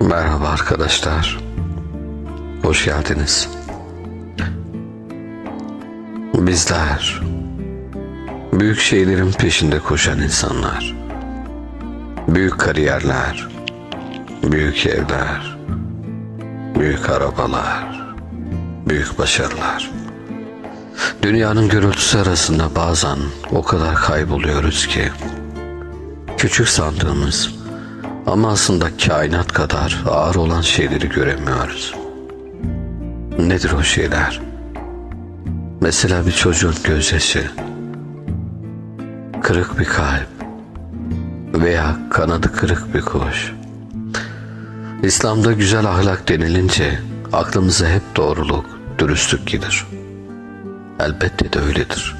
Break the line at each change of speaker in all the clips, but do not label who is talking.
Merhaba arkadaşlar. Hoş geldiniz. Bizler büyük şeylerin peşinde koşan insanlar. Büyük kariyerler, büyük evler, büyük arabalar, büyük başarılar. Dünyanın gürültüsü arasında bazen o kadar kayboluyoruz ki küçük sandığımız ama aslında kainat kadar ağır olan şeyleri göremiyoruz. Nedir o şeyler? Mesela bir çocuğun gözyaşı, kırık bir kalp veya kanadı kırık bir kuş. İslam'da güzel ahlak denilince aklımıza hep doğruluk, dürüstlük gelir. Elbette de öyledir.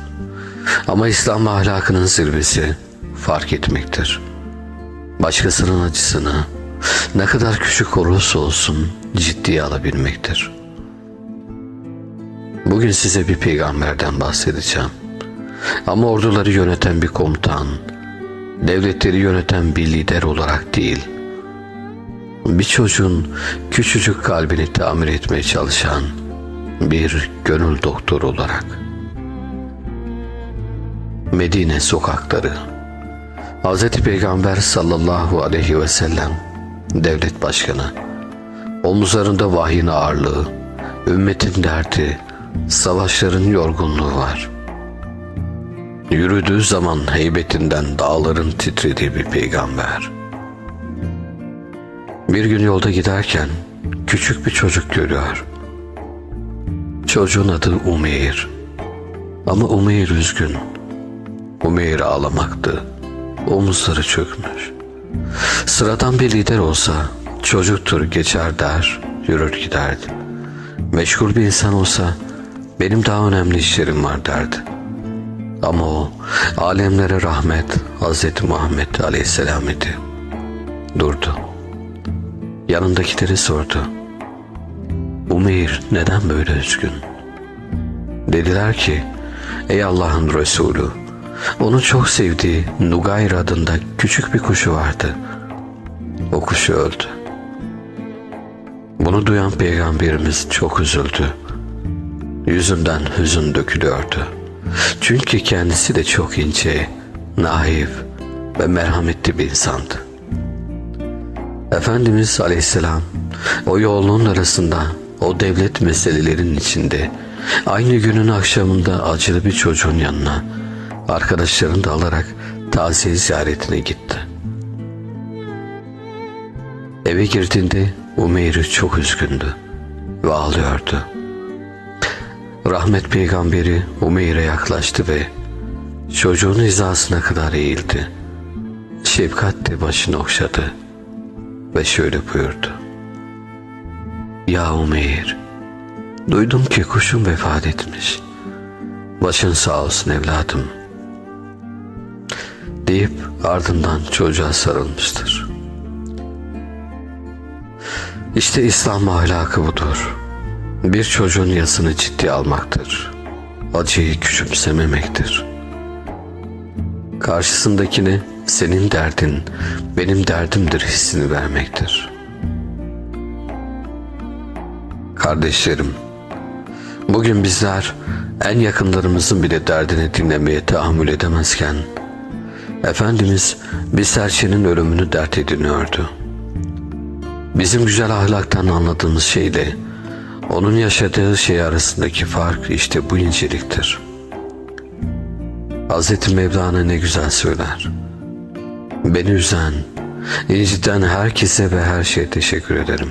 Ama İslam ahlakının zirvesi fark etmektir başkasının acısını ne kadar küçük olursa olsun ciddiye alabilmektir. Bugün size bir peygamberden bahsedeceğim. Ama orduları yöneten bir komutan, devletleri yöneten bir lider olarak değil, bir çocuğun küçücük kalbini tamir etmeye çalışan bir gönül doktoru olarak. Medine sokakları. Hz. Peygamber sallallahu aleyhi ve sellem devlet başkanı. Omuzlarında vahyin ağırlığı ümmetin derdi savaşların yorgunluğu var. Yürüdüğü zaman heybetinden dağların titrediği bir peygamber. Bir gün yolda giderken küçük bir çocuk görüyor çocuğun adı Umeyr ama Umeyr üzgün Umeyr ağlamaktı omuzları çökmüş. Sıradan bir lider olsa çocuktur geçer der, yürür giderdi. Meşgul bir insan olsa benim daha önemli işlerim var derdi. Ama o alemlere rahmet Hz. Muhammed Aleyhisselam idi. Durdu. Yanındakileri sordu. Umeyr neden böyle üzgün? Dediler ki ey Allah'ın Resulü onun çok sevdiği Nugayr adında küçük bir kuşu vardı. O kuşu öldü. Bunu duyan peygamberimiz çok üzüldü. Yüzünden hüzün dökülüyordu. Çünkü kendisi de çok ince, naif ve merhametli bir insandı. Efendimiz Aleyhisselam o yoğunluğun arasında o devlet meselelerinin içinde aynı günün akşamında acılı bir çocuğun yanına arkadaşlarını da alarak taziye ziyaretine gitti. Eve girdiğinde Umeyr çok üzgündü ve ağlıyordu. Rahmet peygamberi Umeyr'e yaklaştı ve çocuğun hizasına kadar eğildi. Şefkatle başını okşadı ve şöyle buyurdu. Ya Umeyr, duydum ki kuşun vefat etmiş. Başın sağ olsun evladım.'' deyip ardından çocuğa sarılmıştır. İşte İslam ahlakı budur. Bir çocuğun yasını ciddi almaktır. Acıyı küçümsememektir. Karşısındakine senin derdin benim derdimdir hissini vermektir. Kardeşlerim, bugün bizler en yakınlarımızın bile derdini dinlemeye tahammül edemezken Efendimiz bir serçenin ölümünü dert ediniyordu. Bizim güzel ahlaktan anladığımız şeyle onun yaşadığı şey arasındaki fark işte bu inceliktir. Hz. Mevlana ne güzel söyler. Beni üzen, inciten herkese ve her şeye teşekkür ederim.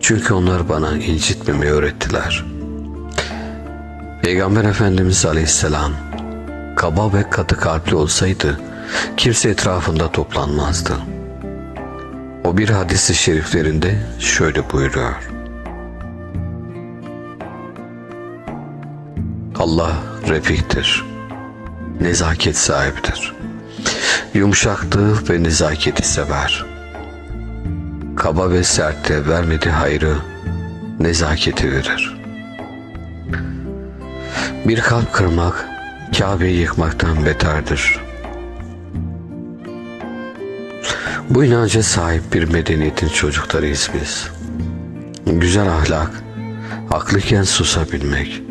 Çünkü onlar bana incitmemeyi öğrettiler. Peygamber Efendimiz Aleyhisselam kaba ve katı kalpli olsaydı kimse etrafında toplanmazdı. O bir hadisi şeriflerinde şöyle buyuruyor. Allah refiktir, nezaket sahibidir. Yumuşaklığı ve nezaketi sever. Kaba ve sertte vermedi hayrı, nezaketi verir. Bir kalp kırmak Kabe'yi yıkmaktan beterdir. Bu inanca sahip bir medeniyetin çocuklarıyız biz. Güzel ahlak, haklıyken susabilmek,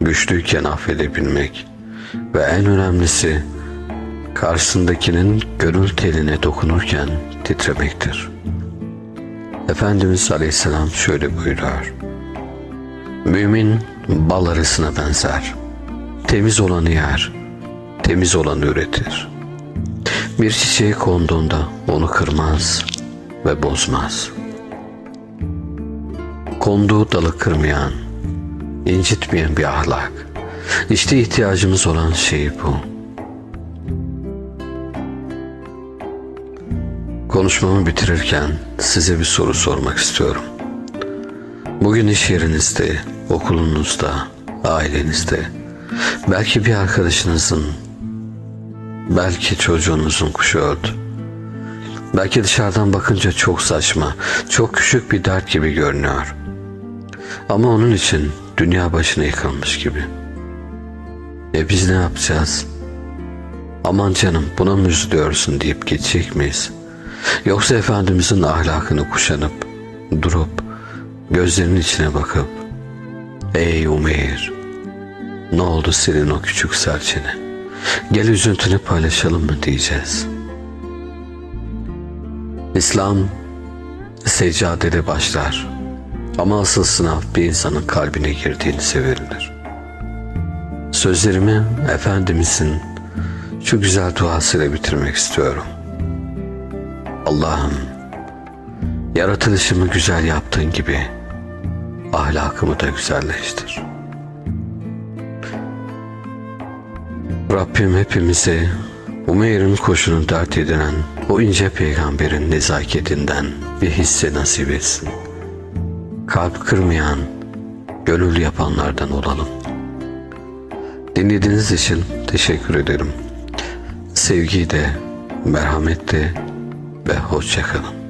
güçlüyken affedebilmek ve en önemlisi karşısındakinin gönül teline dokunurken titremektir. Efendimiz Aleyhisselam şöyle buyuruyor. Mümin bal arısına benzer. Temiz olanı yer, temiz olanı üretir. Bir çiçeğe konduğunda onu kırmaz ve bozmaz. Konduğu dalı kırmayan, incitmeyen bir ahlak. İşte ihtiyacımız olan şey bu. Konuşmamı bitirirken size bir soru sormak istiyorum. Bugün iş yerinizde, okulunuzda, ailenizde, belki bir arkadaşınızın, belki çocuğunuzun kuşu öldü. Belki dışarıdan bakınca çok saçma, çok küçük bir dert gibi görünüyor. Ama onun için dünya başına yıkılmış gibi. E biz ne yapacağız? Aman canım buna mı üzülüyorsun deyip geçecek miyiz? Yoksa Efendimizin ahlakını kuşanıp, durup, gözlerinin içine bakıp, Ey Umeyr, ne oldu senin o küçük serçene? Gel üzüntünü paylaşalım mı diyeceğiz. İslam seccadede başlar. Ama asıl sınav bir insanın kalbine girdiğini verilir. Sözlerimi Efendimizin şu güzel duasıyla bitirmek istiyorum. Allah'ım yaratılışımı güzel yaptığın gibi ahlakımı da güzelleştir. Rabbim hepimize Umeyr'in koşunu dert edinen o ince peygamberin nezaketinden bir hisse nasip etsin. Kalp kırmayan, gönül yapanlardan olalım. Dinlediğiniz için teşekkür ederim. Sevgiyle, merhametle ve hoşçakalın.